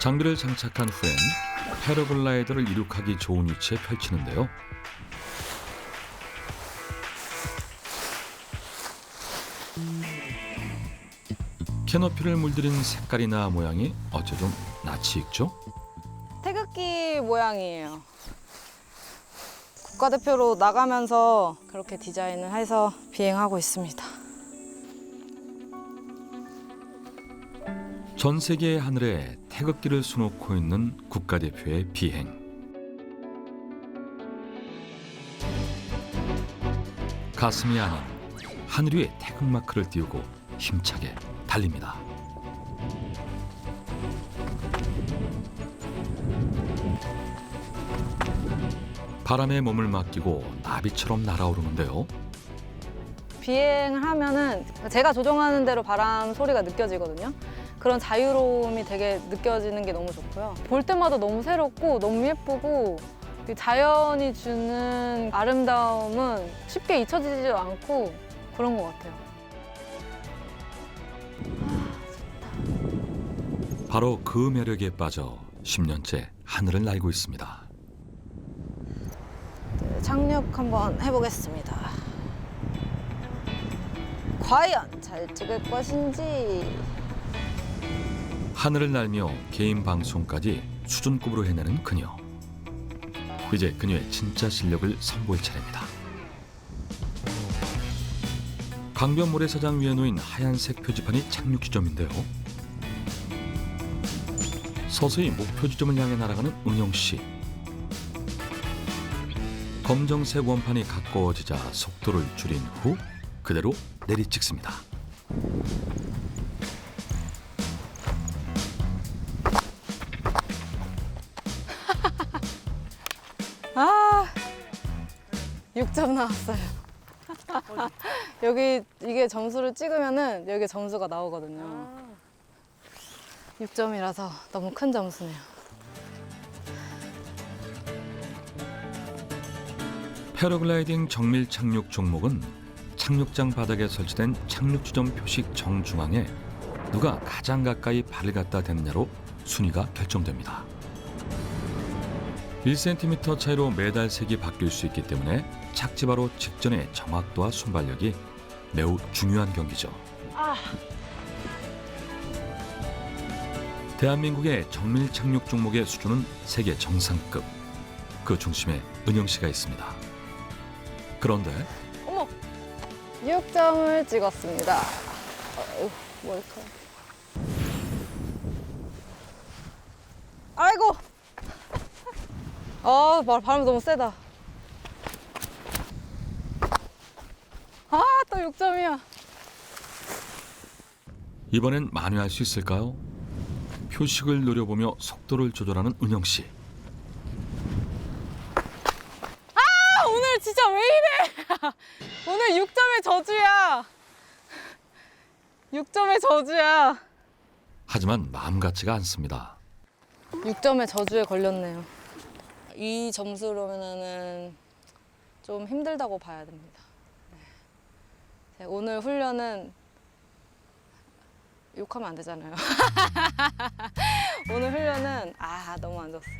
장비를 장착한 후엔 패러글라이더를 이륙하기 좋은 위치에 펼치는데요. 캐노피를 물들인 색깔이나 모양이 어째 좀 낯이 익죠? 태극기 모양이에요. 국가대표로 나가면서 그렇게 디자인을 해서 비행하고 있습니다. 전 세계의 하늘에 태극기를 수놓고 있는 국가대표의 비행. 가슴이 아닌 하늘 위에 태극 마크를 띄우고 힘차게 달립니다. 바람에 몸을 맡기고 나비처럼 날아오르는데요. 비행을 하면은 제가 조종하는 대로 바람 소리가 느껴지거든요. 그런 자유로움이 되게 느껴지는 게 너무 좋고요. 볼 때마다 너무 새롭고 너무 예쁘고 그 자연이 주는 아름다움은 쉽게 잊혀지지도 않고 그런 것 같아요. 바로 그 매력에 빠져 10년째 하늘을 날고 있습니다. 네, 착륙 한번 해보겠습니다. 과연 잘 찍을 것인지. 하늘을 날며 개인 방송까지 수준급으로 해내는 그녀. 이제 그녀의 진짜 실력을 선보일 차례입니다. 강변 모래사장 위에 놓인 하얀색 표지판이 착륙 지점인데요. 서서히 목표 지점을 향해 날아가는 은영 씨. 검정색 원판이 가까워지자 속도를 줄인 후 그대로 내리찍습니다. 6점 나왔어요. 여기 이게 점수를 찍으면은 여기 점수가 나오거든요. 6점이라서 너무 큰 점수네요. 패러글라이딩 정밀 착륙 종목은 착륙장 바닥에 설치된 착륙 지점 표식 정중앙에 누가 가장 가까이 발을 갖다 대느냐로 순위가 결정됩니다. 1cm 차이로 매달 색이 바뀔 수 있기 때문에 착지바로 직전의 정확도와 순발력이 매우 중요한 경기죠. 대한민국의 정밀 착륙 종목의 수준은 세계 정상급. 그 중심에 은영 씨가 있습니다. 그런데 어머! 6점을 찍었습니다. 머리카락. 아이고! 아, 바- 바람이 너무 세다. 아, 또 6점이야. 이번엔 만회할 수 있을까요? 표식을 노려보며 속도를 조절하는 은영 씨. 아, 오늘 진짜 왜 이래? 오늘 6점의 저주야. 6점의 저주야. 하지만 마음 같지가 않습니다. 6점의 저주에 걸렸네요. 이 점수로면은 좀 힘들다고 봐야 됩니다. 네. 오늘 훈련은 욕하면 안 되잖아요. 오늘 훈련은 아 너무 안 좋았어요.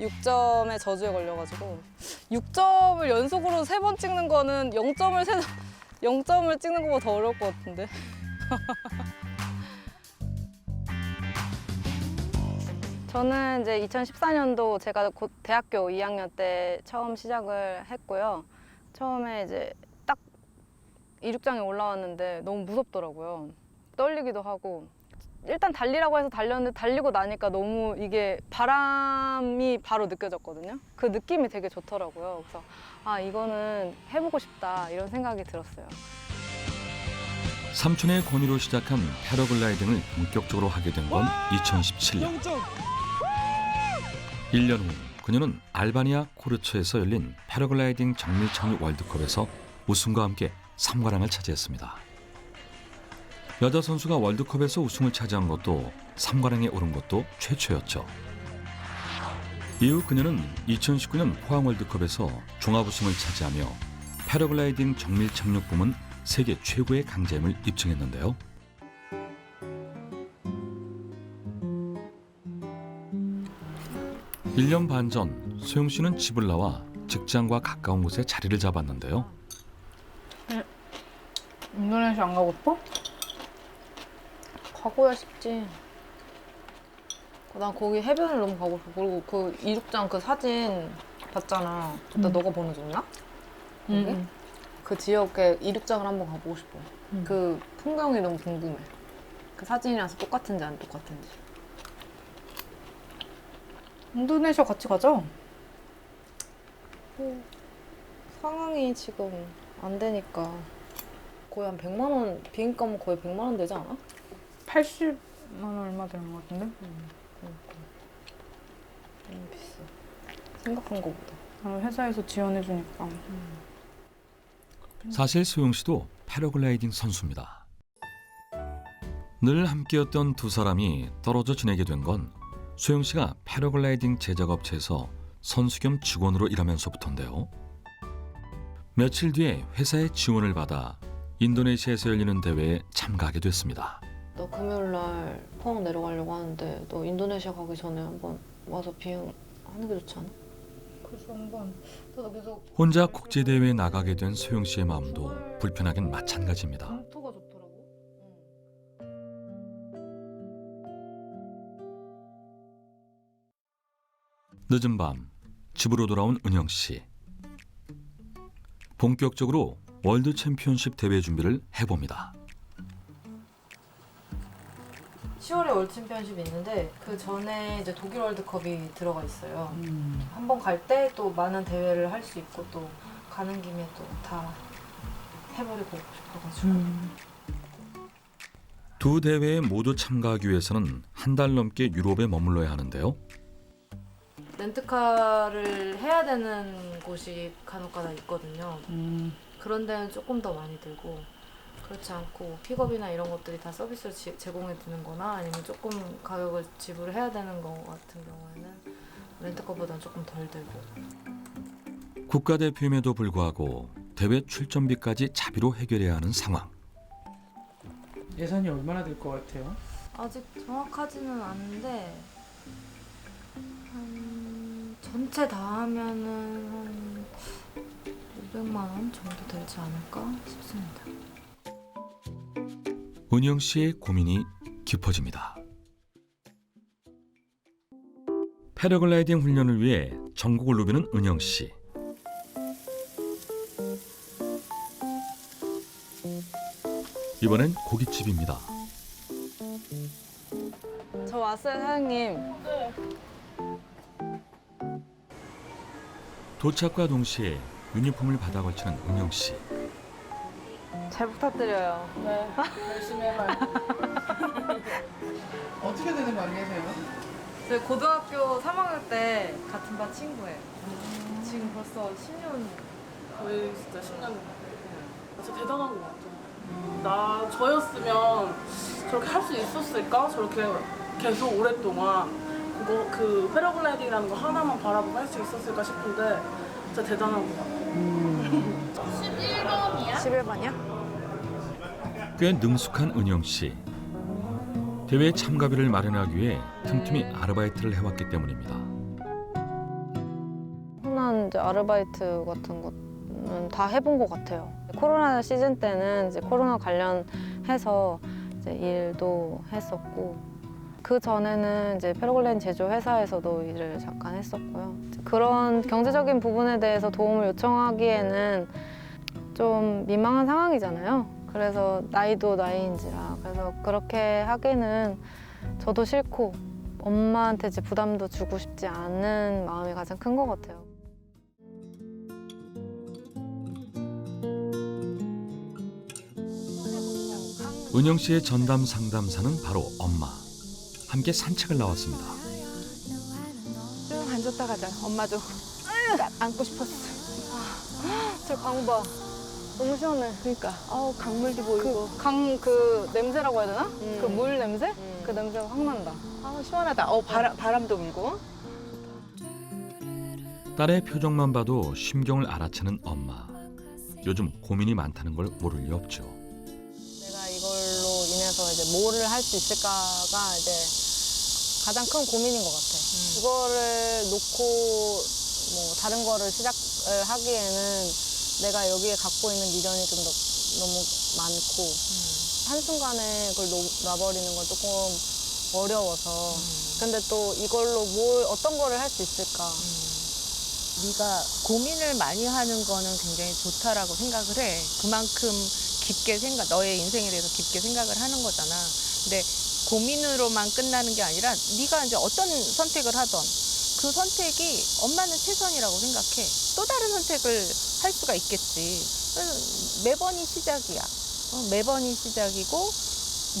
6점의 저주에 걸려가지고 6점을 연속으로 세 번 찍는 거는 0점을 세 0점을 찍는 것보다 더 어려울 것 같은데. 저는 이제 2014년도 제가 곧 대학교 2학년 때 처음 시작을 했고요. 처음에 이제 딱 이륙장에 올라왔는데 너무 무섭더라고요. 떨리기도 하고 일단 달리라고 해서 달렸는데 달리고 나니까 너무 이게 바람이 바로 느껴졌거든요. 그 느낌이 되게 좋더라고요. 그래서 아 이거는 해보고 싶다 이런 생각이 들었어요. 삼촌의 권유로 시작한 패러글라이딩을 본격적으로 하게 된 건 2017년. 1년 후 그녀는 알바니아 코르츠에서 열린 패러글라이딩 정밀 착륙 월드컵에서 우승과 함께 3관왕을 차지했습니다. 여자 선수가 월드컵에서 우승을 차지한 것도 3관왕에 오른 것도 최초였죠. 이후 그녀는 2019년 포항 월드컵에서 종합 우승을 차지하며 패러글라이딩 정밀 착륙 부문 세계 최고의 강자임을 입증했는데요. 1년 반 전 소영 씨는 집을 나와 직장과 가까운 곳에 자리를 잡았는데요. 인도네시아 안 가고 싶어? 가고야 싶지. 난 거기 해변을 너무 가고 싶어. 그리고 그 이륙장 그 사진 봤잖아. 그때 음. 너가 보내줬나? 거기? 응. 그 지역에 이륙장을 한번 가보고 싶어. 음. 그 풍경이 너무 궁금해. 그 사진이라서 똑같은지 안 똑같은지. 인도네시아 같이 가자. 상황이 지금 안 되니까 거의 한 100만 원 비행값은 거의 100만 원 되지 않아? 80만 원 얼마 되는 것 같은데? 그러니까 너무 비싸. 생각한 거보다. 아, 회사에서 지원해주니까. 사실 소영 씨도 패러글라이딩 선수입니다. 늘 함께였던 두 사람이 떨어져 지내게 된 건 소영 씨가 패러글라이딩 제작 업체에서 선수 겸 직원으로 일하면서부터인데요. 며칠 뒤에 회사의 지원을 받아 인도네시아에서 열리는 대회에 참가하게 됐습니다. 나 금요일 날 포항 내려가려고 하는데 너 인도네시아 가기 전에 한번 와서 비행하는 게 좋지 않아? 그래서 한번 나도 계속 혼자 국제 대회에 나가게 된 소영 씨의 마음도 불편하긴 마찬가지입니다. 좋더라고. 늦은 밤 집으로 돌아온 은영 씨. 본격적으로 월드 챔피언십 대회 준비를 해봅니다. 10월에 월드 챔피언십이 있는데 그 전에 이제 독일 월드컵이 들어가 있어요. 한번 갈 때 또 많은 대회를 할 수 있고 또 가는 김에 또 다 해버리고 싶어가지고. 두 대회에 모두 참가하기 위해서는 한 달 넘게 유럽에 머물러야 하는데요. 렌트카를 해야 되는 곳이 간혹가다 있거든요. 음. 그런 데는 조금 더 많이 들고 그렇지 않고 픽업이나 이런 것들이 다 서비스로 지- 제공해 주는 거나 아니면 조금 가격을 지불해야 되는 거 같은 경우에는 렌트카보다는 조금 덜 들고 국가대표임에도 불구하고 대회 출전비까지 자비로 해결해야 하는 상황. 예산이 얼마나 될 것 같아요? 아직 정확하지는 않은데 한 전체 다 하면은 한 500만 원 정도 되지 않을까 싶습니다. 은영 씨의 고민이 깊어집니다. 패러글라이딩 훈련을 위해 전국을 누비는 은영 씨. 이번엔 고깃집입니다. 저 왔어요 사장님. 도착과 동시에 유니폼을 받아 걸치는 은영 씨. 잘 부탁드려요. 네, 열심히 해봐요. 어떻게 되는 관계세요? 저희 고등학교 3학년 때 같은 반 친구예요. 지금 벌써 10년 거의 진짜 10년 진짜 대단한 것 같아요. 나 저였으면 저렇게 할 수 있었을까? 저렇게 계속 오랫동안 그거 그 패러글라이딩이라는 거 하나만 바라보고 할 수 있었을까 싶은데 진짜 대단한 것 같아요. 11반이야? 꽤 능숙한 은영 씨. 대회 참가비를 마련하기 위해 틈틈이 아르바이트를 해왔기 때문입니다. 흔한 이제 아르바이트 같은 거는 다 해본 것 같아요. 코로나 시즌 때는 이제 코로나 관련해서 이제 일도 했었고 그 전에는 이제 패러글라이딩 제조 회사에서도 일을 잠깐 했었고요. 그런 경제적인 부분에 대해서 도움을 요청하기에는 좀 민망한 상황이잖아요. 그래서 나이도 나이인지라 그래서 그렇게 하기는 저도 싫고 엄마한테 이제 부담도 주고 싶지 않은 마음이 가장 큰 것 같아요. 은영 씨의 전담 상담사는 바로 엄마. 함께 산책을 나왔습니다. 쭉 앉았다 가자. 엄마도 안고 싶었어. 저강 봐. 너무 시원해. 그러니까. 아우 강물도 보이고. 그강그 냄새라고 해야 되나? 음. 그물 냄새? 그 냄새가 확 난다. 아우 시원하다. 어 바람 바람도 불고. 딸의 표정만 봐도 심경을 알아채는 엄마. 요즘 고민이 많다는 걸 모를 리 없죠. 내가 이걸로 인해서 이제 뭐를 할 수 있을까가 이제 가장 큰 고민인 것 같아. 이거를 놓고 뭐 다른 거를 시작을 하기에는 내가 여기에 갖고 있는 미련이 좀 더, 너무 많고 한순간에 그걸 놓, 놔버리는 건 조금 어려워서 근데 또 이걸로 뭘 어떤 거를 할 수 있을까 네가 고민을 많이 하는 거는 굉장히 좋다라고 생각을 해. 그만큼 깊게 생각, 너의 인생에 대해서 깊게 생각을 하는 거잖아. 근데 고민으로만 끝나는 게 아니라 네가 이제 어떤 선택을 하던 그 선택이 엄마는 최선이라고 생각해. 또 다른 선택을 할 수가 있겠지. 그래서 매번이 시작이야. 어, 매번이 시작이고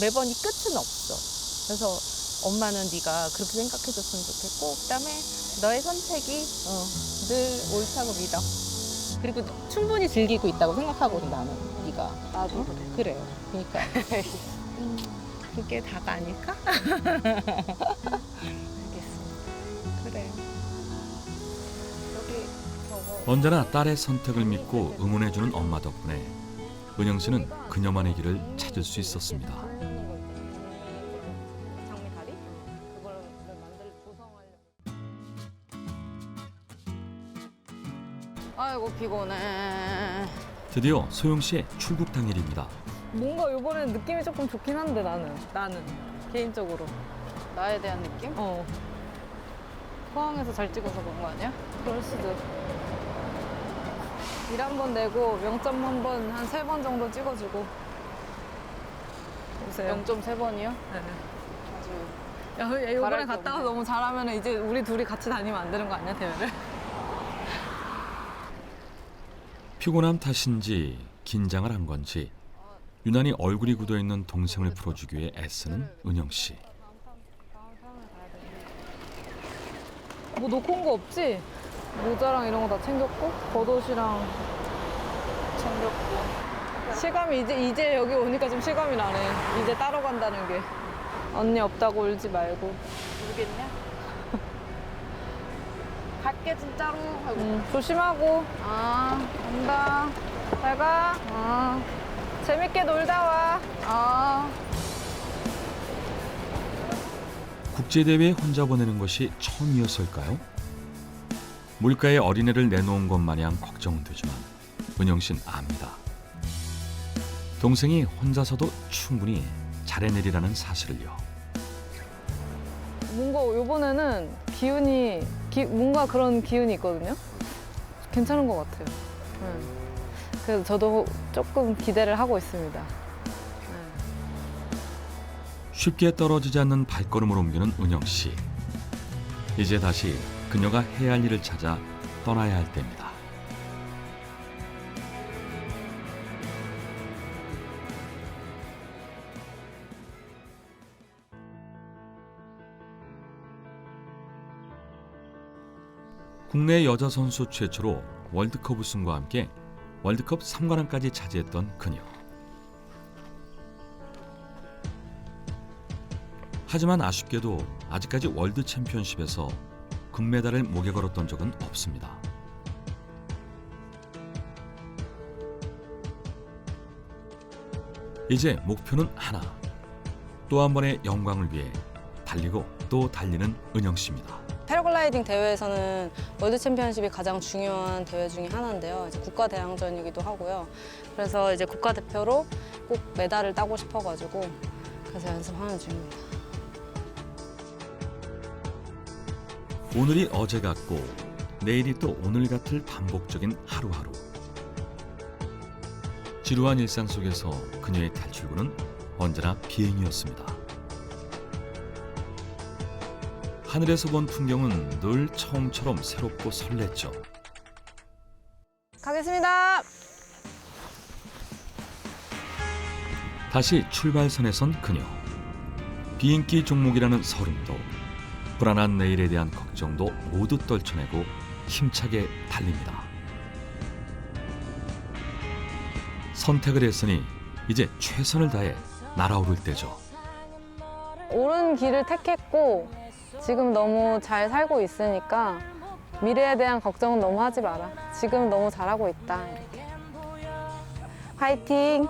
매번이 끝은 없어. 그래서 엄마는 네가 그렇게 생각해줬으면 좋겠고 그다음에 너의 선택이 어, 늘 옳다고 믿어. 그리고 충분히 즐기고 있다고 생각하거든 나는 네가. 나도 그래. 그러니까 음, 그게 다가 아닐까? 그래. 여기 저거 언제나 딸의 선택을 믿고 응원해주는 엄마 덕분에 은영 씨는 그녀만의 길을 찾을 수 있었습니다. 장미 다리? 그걸 만들. 아이고 피곤해. 드디어 소영 씨의 출국 당일입니다. 뭔가 이번엔 느낌이 조금 좋긴 한데 나는 나는 개인적으로 나에 대한 느낌? 어 포항에서 잘 찍어서 그런 거 아니야? 그럴 수도 일 한 번 내고 명점 한번한 세 번 정도 찍어주고 보세요 0.3번이요? 네. 아주 야, 야 이번에 갔다가 없네. 너무 잘하면 이제 우리 둘이 같이 다니면 안 되는 거 아니야 대회를? 피곤함 탓인지 긴장을 한 건지 유난히 얼굴이 굳어 있는 동생을 풀어주기 위해 애쓰는 은영 씨. 뭐 놓고 온 거 없지? 모자랑 이런 거 다 챙겼고 겉옷이랑 챙겼고 실감이 이제 이제 여기 오니까 좀 실감이 나네 이제 따로 간다는 게 언니 없다고 울지 말고 모르겠냐? 갈게 진짜로. 응, 조심하고 아, 간다 잘 가 아, 재밌게 놀다 와 아. 국제대회에 혼자 보내는 것이 처음이었을까요? 물가에 어린애를 내놓은 것 마냥 걱정은 되지만 은영 씨는 압니다. 동생이 혼자서도 충분히 잘해내리라는 사실을요. 뭔가 요번에는 기운이 기- 뭔가 그런 기운이 있거든요 괜찮은 것 같아요 응. 그래서 저도 조금 기대를 하고 있습니다 응. 쉽게 떨어지지 않는 발걸음을 옮기는 은영 씨. 이제 다시 그녀가 해야 할 일을 찾아 떠나야 할 때입니다. 국내 여자 선수 최초로 월드컵 우승과 함께 월드컵 3관왕까지 차지했던 그녀. 하지만 아쉽게도 아직까지 월드 챔피언십에서 금메달을 목에 걸었던 적은 없습니다. 이제 목표는 하나. 또 한 번의 영광을 위해 달리고 또 달리는 은영 씨입니다. 패러글라이딩 대회에서는 월드 챔피언십이 가장 중요한 대회 중에 하나인데요. 이제 국가 대항전이기도 하고요. 그래서 이제 국가 대표로 꼭 메달을 따고 싶어가지고 그래서 연습하는 중입니다. 오늘이 어제 같고 내일이 또 오늘 같을 반복적인 하루하루. 지루한 일상 속에서 그녀의 탈출구는 언제나 비행이었습니다. 하늘에서 본 풍경은 늘 처음처럼 새롭고 설렜죠. 가겠습니다. 다시 출발선에 선 그녀. 비인기 종목이라는 서름도 불안한 내일에 대한 걱정도 모두 떨쳐내고 힘차게 달립니다. 선택을 했으니 이제 최선을 다해 날아오를 때죠. 옳은 길을 택했고 지금 너무 잘 살고 있으니까 미래에 대한 걱정은 너무 하지 마라. 지금 너무 잘하고 있다. 이렇게. 화이팅!